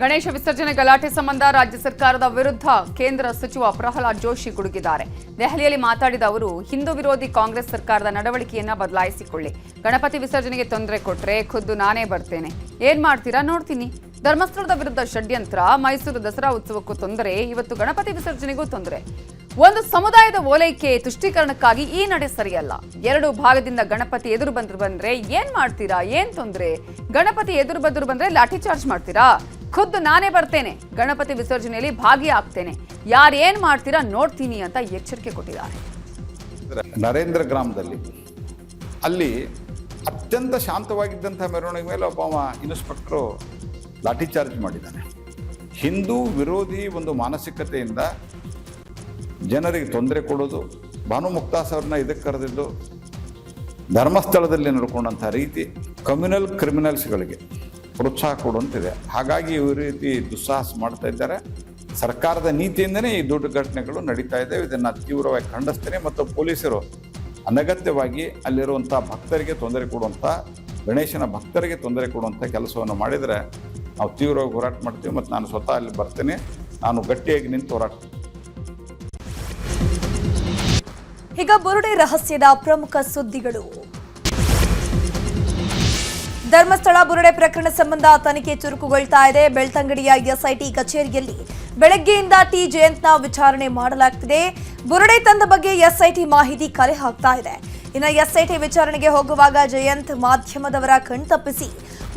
ಗಣೇಶ ವಿಸರ್ಜನೆ ಗಲಾಟೆ ಸಂಬಂಧ ರಾಜ್ಯ ಸರ್ಕಾರದ ವಿರುದ್ಧ ಕೇಂದ್ರ ಸಚಿವ ಪ್ರಹ್ಲಾದ್ ಜೋಶಿ ಗುಡುಗಿದ್ದಾರೆ ದೆಹಲಿಯಲ್ಲಿ ಮಾತಾಡಿದ ಅವರು, ಹಿಂದೂ ವಿರೋಧಿ ಕಾಂಗ್ರೆಸ್ ಸರ್ಕಾರದ ನಡವಳಿಕೆಯನ್ನ ಬದಲಾಯಿಸಿಕೊಳ್ಳಿ. ಗಣಪತಿ ವಿಸರ್ಜನೆಗೆ ತೊಂದರೆ ಕೊಟ್ರೆ ಖುದ್ದು ನಾನೇ ಬರ್ತೇನೆ. ಏನ್ ಮಾಡ್ತೀರಾ? ನೋಡ್ತೀನಿ. ಧರ್ಮಸ್ಥಳದ ವಿರುದ್ಧ ಷಡ್ಯಂತ್ರ, ಮೈಸೂರು ದಸರಾ ಉತ್ಸವಕ್ಕೂ ತೊಂದರೆ, ಇವತ್ತು ಗಣಪತಿ ವಿಸರ್ಜನೆಗೂ ತೊಂದರೆ. ಒಂದು ಸಮುದಾಯದ ಓಲೈಕೆ ತುಷ್ಟೀಕರಣಕ್ಕಾಗಿ ಈ ನಡೆ ಸರಿಯಲ್ಲ. ಎರಡು ಭಾಗದಿಂದ ಗಣಪತಿ ಎದುರು ಬಂದ್ರು ಬಂದ್ರೆ ಏನ್ ಮಾಡ್ತೀರಾ? ಏನ್ ತೊಂದ್ರೆ? ಗಣಪತಿ ಎದುರು ಬಂದ್ರು ಬಂದ್ರೆ ಲಾಠಿ ಚಾರ್ಜ್ ಮಾಡ್ತೀರಾ? ಖುದ್ದು ನಾನೇ ಬರ್ತೇನೆ. ಗಣಪತಿ ವಿಸರ್ಜನೆಯಲ್ಲಿ ಭಾಗಿಯಾಗ್ತೇನೆ. ಯಾರೇನ್ ಮಾಡ್ತೀರಾ ನೋಡ್ತೀನಿ ಅಂತ ಎಚ್ಚರಿಕೆ ಕೊಟ್ಟಿದ್ದಾರೆ. ನರೇಂದ್ರ ಗ್ರಾಮದಲ್ಲಿ ಅಲ್ಲಿ ಅತ್ಯಂತ ಶಾಂತವಾಗಿದ್ದಂಥ ಮೆರವಣಿಗೆ ಮೇಲೆ ಒಬ್ಬ ಇನ್ಸ್ಪೆಕ್ಟ್ರು ಲಾಠಿ ಚಾರ್ಜ್ ಮಾಡಿದ್ದಾನೆ. ಹಿಂದೂ ವಿರೋಧಿ ಒಂದು ಮಾನಸಿಕತೆಯಿಂದ ಜನರಿಗೆ ತೊಂದರೆ ಕೊಡೋದು, ಭಾನು ಮುಕ್ತಾಸ್ ಅವ್ರನ್ನ ಇದಕ್ಕೆ ಕರೆದಿದ್ದು, ಧರ್ಮಸ್ಥಳದಲ್ಲಿ ನಡ್ಕೊಂಡಂಥ ರೀತಿ ಕಮ್ಯುನಲ್ ಕ್ರಿಮಿನಲ್ಸ್ಗಳಿಗೆ ಪ್ರೋತ್ಸಾಹ ಕೊಡುವಂತಿದೆ. ಹಾಗಾಗಿ ಈ ರೀತಿ ದುಸ್ಸಾಹಸ ಮಾಡ್ತಾ ಇದ್ದಾರೆ. ಸರ್ಕಾರದ ನೀತಿಯಿಂದನೇ ಈ ದೊಡ್ಡ ಘಟನೆಗಳು ನಡೀತಾ ಇದೆ. ಇದನ್ನು ತೀವ್ರವಾಗಿ ಖಂಡಿಸ್ತೇನೆ. ಮತ್ತು ಪೊಲೀಸರು ಅನಗತ್ಯವಾಗಿ ಅಲ್ಲಿರುವಂಥ ಭಕ್ತರಿಗೆ ತೊಂದರೆ ಕೊಡುವಂಥ, ಗಣೇಶನ ಭಕ್ತರಿಗೆ ತೊಂದರೆ ಕೊಡುವಂಥ ಕೆಲಸವನ್ನು ಮಾಡಿದರೆ ನಾವು ತೀವ್ರವಾಗಿ ಹೋರಾಟ ಮಾಡ್ತೀವಿ ಮತ್ತು ನಾನು ಸ್ವತಃ ಅಲ್ಲಿ ಬರ್ತೇನೆ. ನಾನು ಗಟ್ಟಿಯಾಗಿ ನಿಂತು ಹೋರಾಟ ಈಗ ಬುರುಡೆ ರಹಸ್ಯದ ಪ್ರಮುಖ ಸುದ್ದಿಗಳು. ಧರ್ಮಸ್ಥಳ ಬುರುಡೆ ಪ್ರಕರಣ ಸಂಬಂಧ ತನಿಖೆ ಚುರುಕುಗೊಳ್ತಾ ಇದೆ. ಬೆಳ್ತಂಗಡಿಯ ಎಸ್ಐಟಿ ಕಚೇರಿಯಲ್ಲಿ ಬೆಳಗ್ಗೆಯಿಂದ ಟಿ ಜಯಂತ್ನ ವಿಚಾರಣೆ ಮಾಡಲಾಗ್ತಿದೆ. ಬುರುಡೆ ತಂದ ಬಗ್ಗೆ ಎಸ್ಐಟಿ ಮಾಹಿತಿ ಕಲೆ ಹಾಕ್ತಾ ಇದೆ. ಇನ್ನು ಎಸ್ಐಟಿ ವಿಚಾರಣೆಗೆ ಹೋಗುವಾಗ ಜಯಂತ್ ಮಾಧ್ಯಮದವರ ಕಣ್ತಪ್ಪಿಸಿ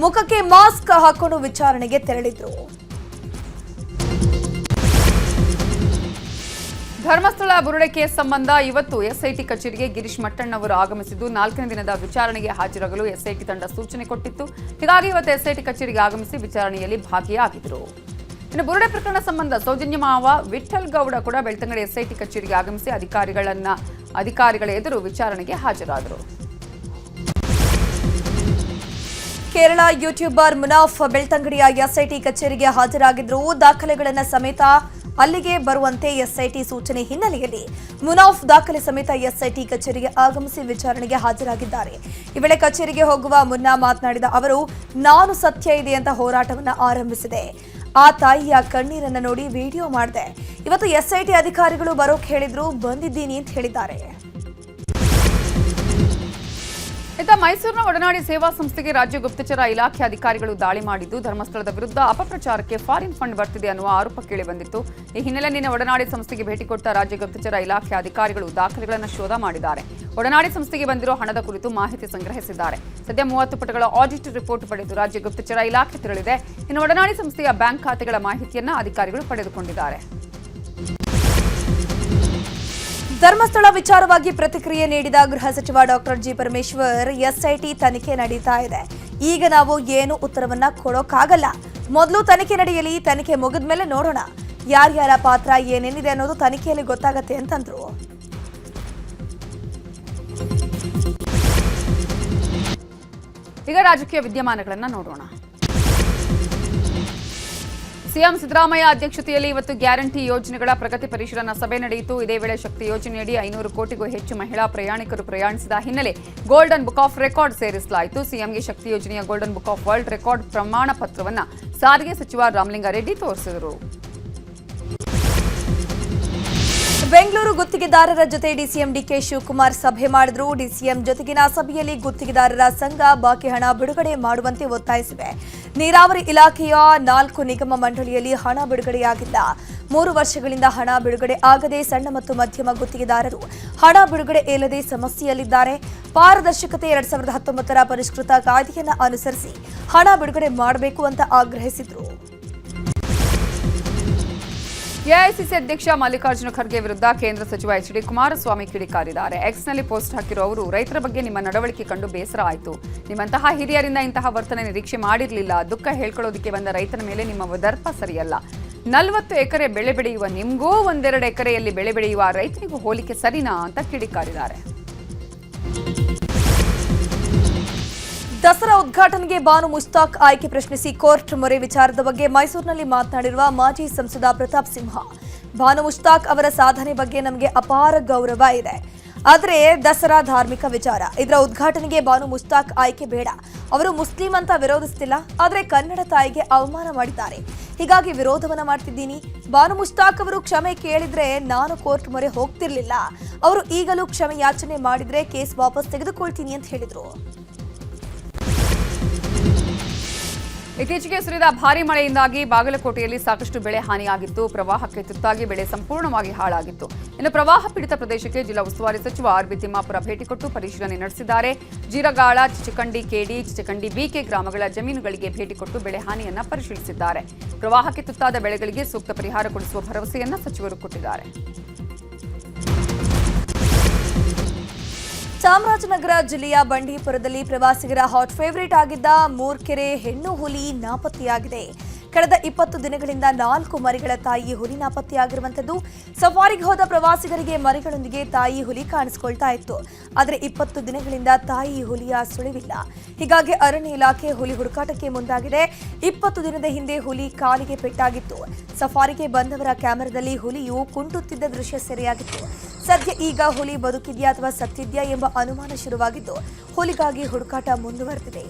ಮುಖಕ್ಕೆ ಮಾಸ್ಕ್ ಹಾಕೊಂಡು ವಿಚಾರಣೆಗೆ ತೆರಳಿದ್ರು. ಧರ್ಮಸ್ಥಳ ಬುರುಡೆ ಕೇಸ್ ಸಂಬಂಧ ಇವತ್ತು ಎಸ್ಐಟಿ ಕಚೇರಿಗೆ ಗಿರೀಶ್ ಮಟ್ಟಣ್ಣವರು ಆಗಮಿಸಿದ್ದು. ನಾಲ್ಕನೇ ದಿನದ ವಿಚಾರಣೆಗೆ ಹಾಜರಾಗಲು ಎಸ್ಐಟಿ ತಂಡ ಸೂಚನೆ ಕೊಟ್ಟಿತ್ತು. ಹೀಗಾಗಿ ಇವತ್ತು ಎಸ್ಐಟಿ ಕಚೇರಿಗೆ ಆಗಮಿಸಿ ವಿಚಾರಣೆಯಲ್ಲಿ ಭಾಗಿಯಾಗಿದ್ದರು. ಇನ್ನು ಬುರುಡೆ ಪ್ರಕರಣ ಸಂಬಂಧ ಸೌಜನ್ಯ ಮಾವ ವಿಠಲ್ ಗೌಡ ಕೂಡ ಬೆಳ್ತಂಗಡಿ ಎಸ್ಐಟಿ ಕಚೇರಿಗೆ ಆಗಮಿಸಿ ಅಧಿಕಾರಿಗಳನ್ನ, ಅಧಿಕಾರಿಗಳ ಎದುರು ವಿಚಾರಣೆಗೆ ಹಾಜರಾದರು. ಕೇರಳ ಯೂಟ್ಯೂಬರ್ ಮುನಾಫ್ ಬೆಳ್ತಂಗಡಿಯ ಎಸ್ಐಟಿ ಕಚೇರಿಗೆ ಹಾಜರಾಗಿದ್ರು ದಾಖಲೆಗಳನ್ನ ಸಮೇತ ಅಲ್ಲಿಗೆ ಬರುವಂತೆ ಎಸ್ಐಟಿ ಸೂಚನೆ ಹಿನ್ನೆಲೆಯಲ್ಲಿ ಮುನಾಫ್ ದಾಖಲೆ ಸಮೇತ ಎಸ್ಐಟಿ ಕಚೇರಿಗೆ ಆಗಮಿಸಿ ವಿಚಾರಣೆಗೆ ಹಾಜರಾಗಿದ್ದಾರೆ. ಈ ವೇಳೆ ಕಚೇರಿಗೆ ಹೋಗುವ ಮುನ್ನ ಮಾತನಾಡಿದ ಅವರು, ನಾನು ಸತ್ಯ ಇದೆ ಅಂತ ಹೋರಾಟವನ್ನು ಆರಂಭಿಸಿದೆ. ಆ ತಾಯಿಯ ಕಣ್ಣೀರನ್ನು ನೋಡಿ ವಿಡಿಯೋ ಮಾಡಿದೆ. ಇವತ್ತು ಎಸ್ಐಟಿ ಅಧಿಕಾರಿಗಳು ಬರೋಕೆ ಹೇಳಿದ್ರು, ಬಂದಿದ್ದೀನಿ ಅಂತ ಹೇಳಿದ್ದಾರೆ. ಇತ್ತ ಮೈಸೂರಿನ ಒಡನಾಡಿ ಸೇವಾ ಸಂಸ್ಥೆಗೆ ರಾಜ್ಯ ಗುಪ್ತಚರ ಇಲಾಖೆ ಅಧಿಕಾರಿಗಳು ದಾಳಿ ಮಾಡಿದ್ದು, ಧರ್ಮಸ್ಥಳದ ವಿರುದ್ಧ ಅಪಪ್ರಚಾರಕ್ಕೆ ಫಾರಿನ್ ಫಂಡ್ ಬರ್ತಿದೆ ಅನ್ನುವ ಆರೋಪ ಕೇಳಿ ಬಂದಿತ್ತು. ಈ ಹಿನ್ನೆಲೆ ನಿನ್ನೆ ಒಡನಾಡಿ ಸಂಸ್ಥೆಗೆ ಭೇಟಿ ಕೊಟ್ಟ ರಾಜ್ಯ ಗುಪ್ತಚರ ಇಲಾಖೆ ಅಧಿಕಾರಿಗಳು ದಾಖಲೆಗಳನ್ನು ಶೋಧ ಮಾಡಿದ್ದಾರೆ. ಒಡನಾಡಿ ಸಂಸ್ಥೆಗೆ ಬಂದಿರೋ ಹಣದ ಕುರಿತು ಮಾಹಿತಿ ಸಂಗ್ರಹಿಸಿದ್ದಾರೆ. ಸದ್ಯ ಮೂವತ್ತು ಪುಟಗಳ ಆಡಿಟ್ ರಿಪೋರ್ಟ್ ಪಡೆದು ರಾಜ್ಯ ಗುಪ್ತಚರ ಇಲಾಖೆ ತೆರಳಿದೆ. ಇನ್ನು ಒಡನಾಡಿ ಸಂಸ್ಥೆಯ ಬ್ಯಾಂಕ್ ಖಾತೆಗಳ ಮಾಹಿತಿಯನ್ನು ಅಧಿಕಾರಿಗಳು ಪಡೆದುಕೊಂಡಿದ್ದಾರೆ. ಧರ್ಮಸ್ಥಳ ವಿಚಾರವಾಗಿ ಪ್ರತಿಕ್ರಿಯೆ ನೀಡಿದ ಗೃಹ ಸಚಿವ ಡಾಕ್ಟರ್ ಜಿ ಪರಮೇಶ್ವರ್, ಎಸ್ಐಟಿ ತನಿಖೆ ನಡೀತಾ ಇದೆ. ಈಗ ನಾವು ಏನು ಉತ್ತರವನ್ನ ಕೊಡೋಕ್ಕಾಗಲ್ಲ ಮೊದಲು ತನಿಖೆ ನಡೆಯಲಿ, ತನಿಖೆ ಮುಗಿದ ಮೇಲೆ ನೋಡೋಣ ಯಾರ್ಯಾರ ಪಾತ್ರ, ಏನೇನಿದೆ ಅನ್ನೋದು ತನಿಖೆಯಲ್ಲಿ ಗೊತ್ತಾಗತ್ತೆ ಅಂತಂದ್ರು. ಈಗ ರಾಜಕೀಯ ವಿದ್ಯಮಾನಗಳನ್ನ ನೋಡೋಣ. ಸಿಎಂ ಸಿದ್ದರಾಮಯ್ಯ ಅಧ್ಯಕ್ಷತೆಯಲ್ಲಿ ಇವತ್ತು ಗ್ಯಾರಂಟಿ ಯೋಜನೆಗಳ ಪ್ರಗತಿ ಪರಿಶೀಲನಾ ಸಭೆ ನಡೆಯಿತು. ಇದೇ ವೇಳೆ ಶಕ್ತಿ ಯೋಜನೆಯಡಿ ಐನೂರು ಕೋಟಿಗೂ ಹೆಚ್ಚು ಮಹಿಳಾ ಪ್ರಯಾಣಿಕರು ಪ್ರಯಾಣಿಸಿದ ಹಿನ್ನೆಲೆ ಗೋಲ್ಡನ್ ಬುಕ್ ಆಫ್ ರೆಕಾರ್ಡ್ ಸೇರಿಸಲಾಯಿತು. ಸಿಎಂಗೆ ಶಕ್ತಿ ಯೋಜನೆಯ golden book of world record ಪ್ರಮಾಣ ಪತ್ರವನ್ನ ಸಾರಿಗೆ ಸಚಿವ ರಾಮಲಿಂಗಾರೆಡ್ಡಿ ತೋರಿಸಿದರು. ಬೆಂಗಳೂರು ಗುತ್ತಿಗೆದಾರರ ಜೊತೆ ಡಿಸಿಎಂ ಡಿಕೆ ಶಿವಕುಮಾರ್ ಸಭೆ ಮಾಡಿದ್ರು. ಡಿಸಿಎಂ ಜೊತೆಗಿನ ಸಭೆಯಲ್ಲಿ ಗುತ್ತಿಗೆದಾರರ ಸಂಘ ಬಾಕಿ ಹಣ ಬಿಡುಗಡೆ ಮಾಡುವಂತೆ ಒತ್ತಾಯಿಸಿವೆ. ನೀರಾವರಿ ಇಲಾಖೆಯ ನಾಲ್ಕು ನಿಗಮ ಮಂಡಳಿಯಲ್ಲಿ ಹಣ ಬಿಡುಗಡೆಯಾಗಿಲ್ಲ. ಮೂರು ವರ್ಷಗಳಿಂದ ಹಣ ಬಿಡುಗಡೆ ಆಗದೆ ಸಣ್ಣ ಮತ್ತು ಮಧ್ಯಮ ಗುತ್ತಿಗೆದಾರರು ಹಣ ಬಿಡುಗಡೆ ಇಲ್ಲದೆ ಸಮಸ್ಯೆಯಲ್ಲಿದ್ದಾರೆ. ಪಾರದರ್ಶಕತೆ ಎರಡ್ ಸಾವಿರದ ಹತ್ತೊಂಬತ್ತರ ಪರಿಷ್ಕೃತ ಕಾಯ್ದೆಯನ್ನು ಅನುಸರಿಸಿ ಹಣ ಬಿಡುಗಡೆ ಮಾಡಬೇಕು ಅಂತ ಆಗ್ರಹಿಸಿದ್ರು. ಎಐಸಿಸಿ ಅಧ್ಯಕ್ಷ ಮಲ್ಲಿಕಾರ್ಜುನ ಖರ್ಗೆ ವಿರುದ್ಧ ಕೇಂದ್ರ ಸಚಿವ ಎಚ್ ಡಿ ಕುಮಾರಸ್ವಾಮಿ ಕಿಡಿಕಾರಿದ್ದಾರೆ. ಎಕ್ಸ್ನಲ್ಲಿ ಪೋಸ್ಟ್ ಹಾಕಿರೋ ಅವರು ರೈತರ ಬಗ್ಗೆ ನಿಮ್ಮ ನಡವಳಿಕೆ ಕಂಡು ಬೇಸರ ಆಯಿತು. ನಿಮ್ಮಂತಹ ಹಿರಿಯರಿಂದ ಇಂತಹ ವರ್ತನೆ ನಿರೀಕ್ಷೆ ಮಾಡಿರಲಿಲ್ಲ. ದುಃಖ ಹೇಳ್ಕೊಳ್ಳೋದಕ್ಕೆ ಬಂದ ರೈತನ ಮೇಲೆ ನಿಮ್ಮ ದರ್ಪ ಸರಿಯಲ್ಲ. ನಲವತ್ತು ಎಕರೆ ಬೆಳೆ ಬೆಳೆಯುವ ನಿಮಗೂ ಒಂದೆರಡು ಎಕರೆಯಲ್ಲಿ ಬೆಳೆ ಬೆಳೆಯುವ ರೈತನಿಗೂ ಹೋಲಿಕೆ ಸರಿನಾ ಅಂತ ಕಿಡಿಕಾರಿದ್ದಾರೆ. ದಸರಾ ಉದ್ಘಾಟನೆಗೆ ಬಾನು ಮುಸ್ತಾಕ್ ಆಯ್ಕೆ ಪ್ರಶ್ನಿಸಿ ಕೋರ್ಟ್ ಮೊರೆ ವಿಚಾರದ ಬಗ್ಗೆ ಮೈಸೂರಿನಲ್ಲಿ ಮಾತನಾಡಿರುವ ಮಾಜಿ ಸಂಸದ ಪ್ರತಾಪ್ ಸಿಂಹ. ಬಾನು ಮುಸ್ತಾಕ್ ಅವರ ಸಾಧನೆ ಬಗ್ಗೆ ನಮಗೆ ಅಪಾರ ಗೌರವ ಇದೆ. ಆದರೆ ದಸರಾ ಧಾರ್ಮಿಕ ವಿಚಾರ. ಇದರ ಉದ್ಘಾಟನೆಗೆ ಬಾನು ಮುಸ್ತಾಕ್ ಆಯ್ಕೆ ಬೇಡ. ಅವರು ಮುಸ್ಲಿಂ ಅಂತ ವಿರೋಧಿಸ್ತಿಲ್ಲ. ಆದರೆ ಕನ್ನಡ ತಾಯಿಗೆ ಅವಮಾನ ಮಾಡಿದ್ದಾರೆ. ಹೀಗಾಗಿ ವಿರೋಧವನ್ನ ಮಾಡ್ತಿದ್ದೀನಿ. ಬಾನು ಮುಸ್ತಾಕ್ ಅವರು ಕ್ಷಮೆ ಕೇಳಿದ್ರೆ ನಾನು ಕೋರ್ಟ್ ಮೊರೆ ಹೋಗ್ತಿರ್ಲಿಲ್ಲ. ಅವರು ಈಗಲೂ ಕ್ಷಮೆ ಯಾಚನೆ ಮಾಡಿದ್ರೆ ಕೇಸ್ ವಾಪಸ್ ತೆಗೆದುಕೊಳ್ತೀನಿ ಅಂತ ಹೇಳಿದ್ರು. ಇತ್ತೀಚೆಗೆ ಸುರಿದ ಭಾರಿ ಮಳೆಯಿಂದಾಗಿ ಬಾಗಲಕೋಟೆಯಲ್ಲಿ ಸಾಕಷ್ಟು ಬೆಳೆ ಹಾನಿಯಾಗಿತ್ತು. ಪ್ರವಾಹಕ್ಕೆ ತುತ್ತಾಗಿ ಬೆಳೆ ಸಂಪೂರ್ಣವಾಗಿ ಹಾಳಾಗಿತ್ತು. ಇನ್ನು ಪ್ರವಾಹ ಪೀಡಿತ ಪ್ರದೇಶಕ್ಕೆ ಜಿಲ್ಲಾ ಉಸ್ತುವಾರಿ ಸಚಿವ ಆರ್ಬಿ ತಿಮ್ಮಾಪುರ ಭೇಟಿ ಕೊಟ್ಟು ಪರಿಶೀಲನೆ ನಡೆಸಿದ್ದಾರೆ. ಜೀರಗಾಳ, ಚಿಚಕಂಡಿ, ಕೆಡಿ, ಚಿಚಕಂಡಿ ಬಿಕೆ ಗ್ರಾಮಗಳ ಜಮೀನುಗಳಿಗೆ ಭೇಟಿ ಕೊಟ್ಟು ಬೆಳೆ ಹಾನಿಯನ್ನು ಪರಿಶೀಲಿಸಿದ್ದಾರೆ. ಪ್ರವಾಹಕ್ಕೆ ತುತ್ತಾದ ಬೆಳೆಗಳಿಗೆ ಸೂಕ್ತ ಪರಿಹಾರ ಕೊಡಿಸುವ ಭರವಸೆಯನ್ನ ಸಚಿವರು ಕೊಟ್ಟಿದ್ದಾರೆ. ಚಾಮರಾಜನಗರ ಜಿಲ್ಲೆಯ ಬಂಡೀಪುರದಲ್ಲಿ ಪ್ರವಾಸಿಗರ ಹಾಟ್ ಫೇವರೇಟ್ ಆಗಿದ್ದ ಮೂರ್ಕೆರೆ ಹೆಣ್ಣು ಹುಲಿ ನಾಪತ್ತೆಯಾಗಿದೆ. ಕಳೆದ ಇಪ್ಪತ್ತು ದಿನಗಳಿಂದ ನಾಲ್ಕು ಮರಿಗಳ ತಾಯಿ ಹುಲಿ ನಾಪತ್ತೆಯಾಗಿರುವಂಥದ್ದು. ಸಫಾರಿಗೆ ಹೋದ ಪ್ರವಾಸಿಗರಿಗೆ ಮರಿಗಳೊಂದಿಗೆ ತಾಯಿ ಹುಲಿ ಕಾಣಿಸಿಕೊಳ್ತಾ ಇತ್ತು. ಆದರೆ ಇಪ್ಪತ್ತು ದಿನಗಳಿಂದ ತಾಯಿ ಹುಲಿಯ ಸುಳಿವಿಲ್ಲ. ಹೀಗಾಗಿ ಅರಣ್ಯ ಇಲಾಖೆ ಹುಲಿ ಹುಡುಕಾಟಕ್ಕೆ ಮುಂದಾಗಿದೆ. ಇಪ್ಪತ್ತು ದಿನದ ಹಿಂದೆ ಹುಲಿ ಕಾಲಿಗೆ ಪೆಟ್ಟಾಗಿತ್ತು. ಸಫಾರಿಗೆ ಬಂದವರ ಕ್ಯಾಮೆರಾದಲ್ಲಿ ಹುಲಿಯು ಕುಂಟುತ್ತಿದ್ದ ದೃಶ್ಯ ಸೆರೆಯಾಗಿತ್ತು. ಸದ್ಯ ಈಗ ಹುಲಿ ಬದುಕಿದೆಯಾ ಅಥವಾ ಸತ್ತಿದ್ಯಾ ಎಂಬ ಅನುಮಾನ ಶುರುವಾಗಿದ್ದು, ಹುಲಿಗಾಗಿ ಹುಡುಕಾಟ ಮುಂದುವರೆದಿದೆ.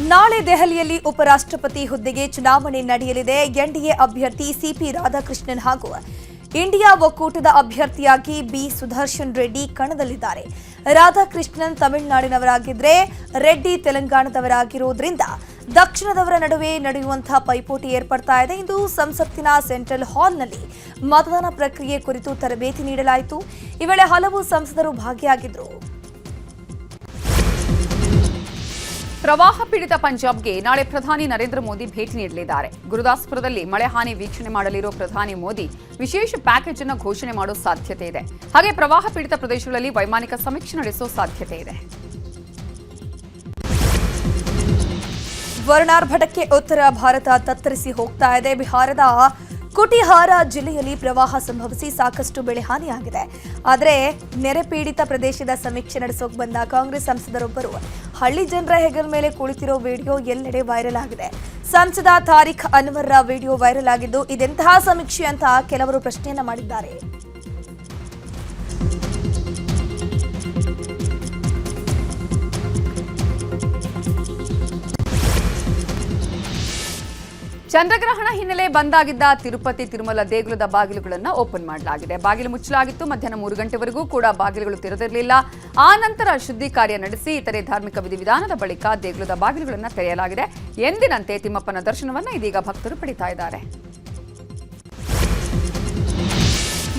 ನಾಳೆ ದೆಹಲಿಯಲ್ಲಿ ಉಪರಾಷ್ಟ್ರಪತಿ ಹುದ್ದೆಗೆ ಚುನಾವಣೆ ನಡೆಯಲಿದೆ. ಎನ್ಡಿಎ ಅಭ್ಯರ್ಥಿ ಸಿಪಿ ರಾಧಾಕೃಷ್ಣನ್ ಹಾಗೂ ಇಂಡಿಯಾ ಒಕ್ಕೂಟದ ಅಭ್ಯರ್ಥಿಯಾಗಿ ಬಿ ಸುದರ್ಶನ್ ರೆಡ್ಡಿ ಕಣದಲ್ಲಿದ್ದಾರೆ. ರಾಧಾಕೃಷ್ಣನ್ ತಮಿಳುನಾಡಿನವರಾಗಿದ್ದರೆ ರೆಡ್ಡಿ ತೆಲಂಗಾಣದವರಾಗಿರುವುದರಿಂದ ದಕ್ಷಿಣದವರ ನಡುವೆ ನಡೆಯುವಂತಹ ಪೈಪೋಟಿ ಏರ್ಪಡ್ತಾ ಇದೆ. ಇಂದು ಸಂಸತ್ತಿನ ಸೆಂಟ್ರಲ್ ಹಾಲ್ನಲ್ಲಿ ಮತದಾನ ಪ್ರಕ್ರಿಯೆ ಕುರಿತು ತರಬೇತಿ ನೀಡಲಾಯಿತು. ಈ ಹಲವು ಸಂಸದರು ಭಾಗಿಯಾಗಿದ್ದರು ಪ್ರವಾಹ ಪೀಡಿತ ಪಂಜಾಬ್ಗೆ ನಾಳೆ ಪ್ರಧಾನಿ ನರೇಂದ್ರ ಮೋದಿ ಭೇಟಿ ನೀಡಲಿದ್ದಾರೆ. ಗುರುದಾಸ್ಪುರದಲ್ಲಿ ಮಳೆ ಹಾನಿ ವೀಕ್ಷಣೆ ಮಾಡಲಿರೋ ಪ್ರಧಾನಿ ಮೋದಿ ವಿಶೇಷ ಪ್ಯಾಕೇಜ್ ಅನ್ನು ಘೋಷಣೆ ಮಾಡೋ ಸಾಧ್ಯತೆ ಇದೆ. ಹಾಗೆ ಪ್ರವಾಹ ಪೀಡಿತ ಪ್ರದೇಶಗಳಲ್ಲಿ ವೈಮಾನಿಕ ಸಮೀಕ್ಷೆ ನಡೆಸೋ ಸಾಧ್ಯತೆ ಇದೆ. ವರ್ಣಾರ್ಭಟಕ್ಕೆ ಉತ್ತರ, ಭಾರತ ತತ್ತರಿಸಿ ಹೋಗ್ತಾ ಇದೆ. ಬಿಹಾರದ ಕುಟಿಹಾರ ಜಿಲ್ಲೆಯಲ್ಲಿ ಪ್ರವಾಹ ಸಂಭವಿಸಿ ಸಾಕಷ್ಟು ಬೆಳೆ ಹಾನಿಯಾಗಿದೆ. ಆದರೆ ನೆರೆ ಪೀಡಿತ ಪ್ರದೇಶದ ಸಮೀಕ್ಷೆ ನಡೆಸೋಕೆ ಬಂದ ಕಾಂಗ್ರೆಸ್ ಸಂಸದರೊಬ್ಬರು, ಹಳ್ಳಿ ಜನರ ಹೆಗಲ ಮೇಲೆ ಕುಳಿತಿರೋ ವಿಡಿಯೋ ಎಲ್ಲೆಡೆ ವೈರಲ್ ಆಗಿದೆ. ಸಂಸದ ತಾರಿಖ್ ಅನ್ವರ್ರ ವಿಡಿಯೋ ವೈರಲ್ ಆಗಿದ್ದು ಇದೆಂತಹ ಸಮೀಕ್ಷೆ ಅಂತ ಕೆಲವರು ಪ್ರಶ್ನೆಯನ್ನ ಮಾಡಿದ್ದಾರೆ. ಚಂದ್ರಗ್ರಹಣ ಹಿನ್ನೆಲೆ ಬಂದಾಗಿದ್ದ ತಿರುಪತಿ ತಿರುಮಲ ದೇಗುಲದ ಬಾಗಿಲುಗಳನ್ನು ಓಪನ್ ಮಾಡಲಾಗಿದೆ. ಬಾಗಿಲು ಮುಚ್ಚಲಾಗಿತ್ತು. ಮಧ್ಯಾಹ್ನ ಮೂರು ಗಂಟೆವರೆಗೂ ಕೂಡ ಬಾಗಿಲುಗಳು ತೆರೆದಿರಲಿಲ್ಲ. ಆ ನಂತರ ಶುದ್ಧಿ ಕಾರ್ಯ ನಡೆಸಿ ಇತರೆ ಧಾರ್ಮಿಕ ವಿಧಿವಿಧಾನದ ಬಳಿಕ ದೇಗುಲದ ಬಾಗಿಲುಗಳನ್ನು ತೆರೆಯಲಾಗಿದೆ. ಎಂದಿನಂತೆ ತಿಮ್ಮಪ್ಪನ ದರ್ಶನವನ್ನು ಇದೀಗ ಭಕ್ತರು ಪಡಿತಾ ಇದ್ದಾರೆ.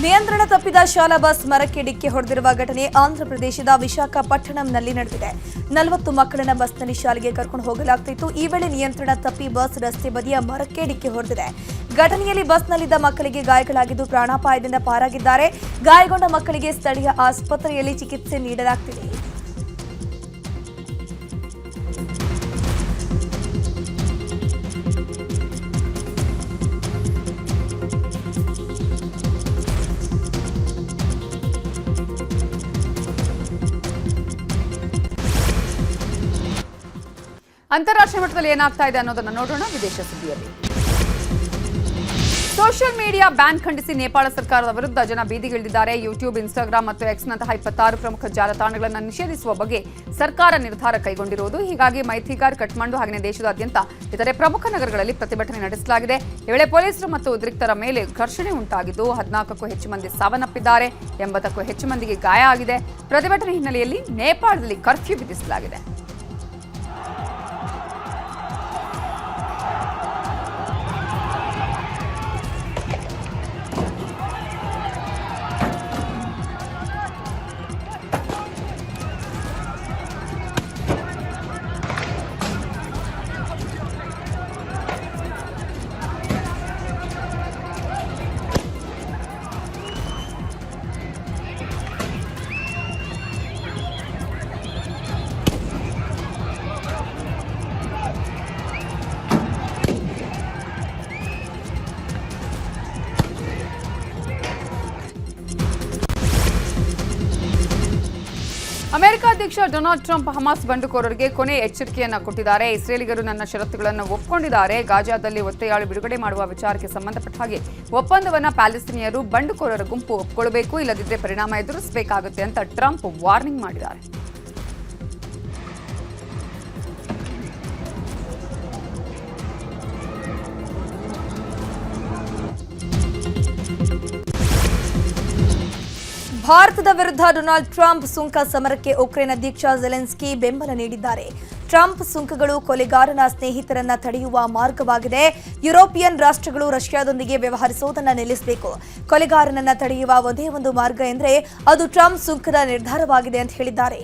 ನಿಯಂತ್ರಣ ತಪ್ಪಿದ ಶಾಲಾ ಬಸ್ ಮರಕ್ಕೆ ಡಿಕ್ಕಿ ಹೊಡೆದಿರುವ ಘಟನೆ ಆಂಧ್ರಪ್ರದೇಶದ ವಿಶಾಖಪಟ್ಟಣಂನಲ್ಲಿ ನಡೆದಿದೆ. ನಲವತ್ತು ಮಕ್ಕಳನ್ನ ಬಸ್ನಲ್ಲಿ ಶಾಲೆಗೆ ಕರ್ಕೊಂಡು ಹೋಗಲಾಗ್ತಿತ್ತು. ಈ ವೇಳೆ ನಿಯಂತ್ರಣ ತಪ್ಪಿ ಬಸ್ ರಸ್ತೆ ಬದಿಯ ಮರಕ್ಕೆ ಡಿಕ್ಕಿ ಹೊಡೆದಿದೆ. ಘಟನೆಯಲ್ಲಿ ಬಸ್ನಲ್ಲಿದ್ದ ಮಕ್ಕಳಿಗೆ ಗಾಯಗಳಾಗಿದ್ದು ಪ್ರಾಣಾಪಾಯದಿಂದ ಪಾರಾಗಿದ್ದಾರೆ. ಗಾಯಗೊಂಡ ಮಕ್ಕಳಿಗೆ ಸ್ಥಳೀಯ ಆಸ್ಪತ್ರೆಯಲ್ಲಿ ಚಿಕಿತ್ಸೆ ನೀಡಲಾಗ್ತಿದೆ. ಅಂತಾರಾಷ್ಟ್ರೀಯ ಮಟ್ಟದಲ್ಲಿ ಏನಾಗ್ತಾ ಇದೆ ಅನ್ನೋದನ್ನ ನೋಡೋಣ ವಿದೇಶ ಸುದ್ದಿಯಲ್ಲಿ. ಸೋಷಿಯಲ್ ಮೀಡಿಯಾ ಬ್ಯಾನ್ ಖಂಡಿಸಿ ನೇಪಾಳ ಸರ್ಕಾರದ ವಿರುದ್ಧ ಜನ ಬೀದಿಗಿಳಿದಿದ್ದಾರೆ. ಯೂಟ್ಯೂಬ್, ಇನ್ಸ್ಟಾಗ್ರಾಮ್ ಮತ್ತು ಎಕ್ಸ್ನಂತಹ ಇಪ್ಪತ್ತಾರು ಪ್ರಮುಖ ಜಾಲತಾಣಗಳನ್ನು ನಿಷೇಧಿಸುವ ಬಗ್ಗೆ ಸರ್ಕಾರ ನಿರ್ಧಾರ ಕೈಗೊಂಡಿರುವುದು. ಹೀಗಾಗಿ ಮೈಥಿಗಾರ್ ಕಠ್ಮಂಡು ಹಾಗೆಯೇ ದೇಶದಾದ್ಯಂತ ಇತರೆ ಪ್ರಮುಖ ನಗರಗಳಲ್ಲಿ ಪ್ರತಿಭಟನೆ ನಡೆಸಲಾಗಿದೆ. ಈ ಪೊಲೀಸರು ಮತ್ತು ಉದ್ರಿಕ್ತರ ಮೇಲೆ ಘರ್ಷಣೆ ಉಂಟಾಗಿದ್ದು ಹದಿನಾಲ್ಕಕ್ಕೂ ಹೆಚ್ಚು ಮಂದಿ ಸಾವನ್ನಪ್ಪಿದ್ದಾರೆ. ಎಂಬತ್ತಕ್ಕೂ ಹೆಚ್ಚು ಮಂದಿಗೆ ಗಾಯ ಆಗಿದೆ. ಪ್ರತಿಭಟನೆ ಹಿನ್ನೆಲೆಯಲ್ಲಿ ನೇಪಾಳದಲ್ಲಿ ಕರ್ಫ್ಯೂ ವಿಧಿಸಲಾಗಿದೆ. ಅಧ್ಯಕ್ಷ ಡೊನಾಲ್ಡ್ ಟ್ರಂಪ್ ಹಮಾಸ್ ಬಂಡುಕೋರರಿಗೆ ಕೊನೆ ಎಚ್ಚರಿಕೆಯನ್ನು ಕೊಟ್ಟಿದ್ದಾರೆ. ಇಸ್ರೇಲಿಗರು ನನ್ನ ಷರತ್ತುಗಳನ್ನು ಒಪ್ಪಿಕೊಂಡಿದ್ದಾರೆ ಗಾಜಾದಲ್ಲಿ ಒತ್ತೆಯಾಳು ಬಿಡುಗಡೆ ಮಾಡುವ ವಿಚಾರಕ್ಕೆ ಸಂಬಂಧಪಟ್ಟ ಹಾಗೆ ಒಪ್ಪಂದವನ್ನು ಪ್ಯಾಲೆಸ್ತೀನಿಯರು ಬಂಡುಕೋರರ ಗುಂಪು ಒಪ್ಪಿಕೊಳ್ಳಬೇಕು ಇಲ್ಲದಿದ್ದರೆ ಪರಿಣಾಮ ಎದುರಿಸಬೇಕಾಗುತ್ತೆ ಅಂತ ಟ್ರಂಪ್ ವಾರ್ನಿಂಗ್ ಮಾಡಿದ್ದಾರೆ. ಭಾರತದ ವಿರುದ್ಧ ಡೊನಾಲ್ಡ್ ಟ್ರಂಪ್ ಸುಂಕ ಸಮರಕ್ಕೆ ಉಕ್ರೇನ್ ಅಧ್ಯಕ್ಷ ಜೆಲೆನ್ಸ್ಕಿ ಬೆಂಬಲ ನೀಡಿದ್ದಾರೆ. ಟ್ರಂಪ್ ಸುಂಕಗಳು ಕೊಲೆಗಾರನ ಸ್ನೇಹಿತರನ್ನ ತಡೆಯುವ ಮಾರ್ಗವಾಗಿದೆ. ಯುರೋಪಿಯನ್ ರಾಷ್ಟ್ರಗಳು ರಷ್ಯಾದೊಂದಿಗೆ ವ್ಯವಹರಿಸುವುದನ್ನು ನಿಲ್ಲಿಸಬೇಕು. ಕೊಲೆಗಾರನನ್ನ ತಡೆಯುವ ಒಂದೇ ಒಂದು ಮಾರ್ಗ ಎಂದರೆ ಅದು ಟ್ರಂಪ್ ಸುಂಕದ ನಿರ್ಧಾರವಾಗಿದೆ ಅಂತ ಹೇಳಿದ್ದಾರೆ.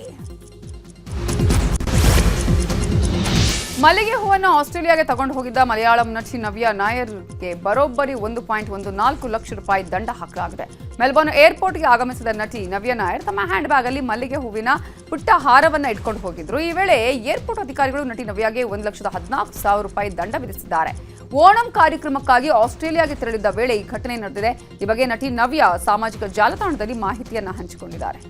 ಮಲ್ಲಿಗೆ ಹೂವನ್ನು ಆಸ್ಟ್ರೇಲಿಯಾಗೆ ತಗೊಂಡು ಹೋಗಿದ್ದ ಮಲಯಾಳಂ ನಟಿ ನವ್ಯಾ ನಾಯರ್ಗೆ ಬರೋಬ್ಬರಿ ಒಂದು ಪಾಯಿಂಟ್ ಒಂದು ನಾಲ್ಕು ಲಕ್ಷ ರೂಪಾಯಿ ದಂಡ ಹಾಕಲಾಗಿದೆ. ಮೆಲ್ಬೋರ್ನ್ ಏರ್ಪೋರ್ಟ್ಗೆ ಆಗಮಿಸಿದ ನಟಿ ನವ್ಯಾ ನಾಯರ್ ತಮ್ಮ ಹ್ಯಾಂಡ್ ಬ್ಯಾಗ್ ಅಲ್ಲಿ ಮಲ್ಲಿಗೆ ಹೂವಿನ ಪುಟ್ಟ ಹಾರವನ್ನು ಇಟ್ಕೊಂಡು ಹೋಗಿದ್ರು. ಈ ವೇಳೆ ಏರ್ಪೋರ್ಟ್ ಅಧಿಕಾರಿಗಳು ನಟಿ ನವ್ಯಾಗೆ ಒಂದು ಲಕ್ಷದ ಹದಿನಾಲ್ಕು ಸಾವಿರ ರೂಪಾಯಿ ದಂಡ ವಿಧಿಸಿದ್ದಾರೆ. ಓಣಂ ಕಾರ್ಯಕ್ರಮಕ್ಕಾಗಿ ಆಸ್ಟ್ರೇಲಿಯಾಗೆ ತೆರಳಿದ್ದ ವೇಳೆ ಈ ಘಟನೆ ನಡೆದಿದೆ. ಈ ಬಗ್ಗೆ ನಟಿ ನವ್ಯಾ ಸಾಮಾಜಿಕ ಜಾಲತಾಣದಲ್ಲಿ ಮಾಹಿತಿಯನ್ನು ಹಂಚಿಕೊಂಡಿದ್ದಾರೆ.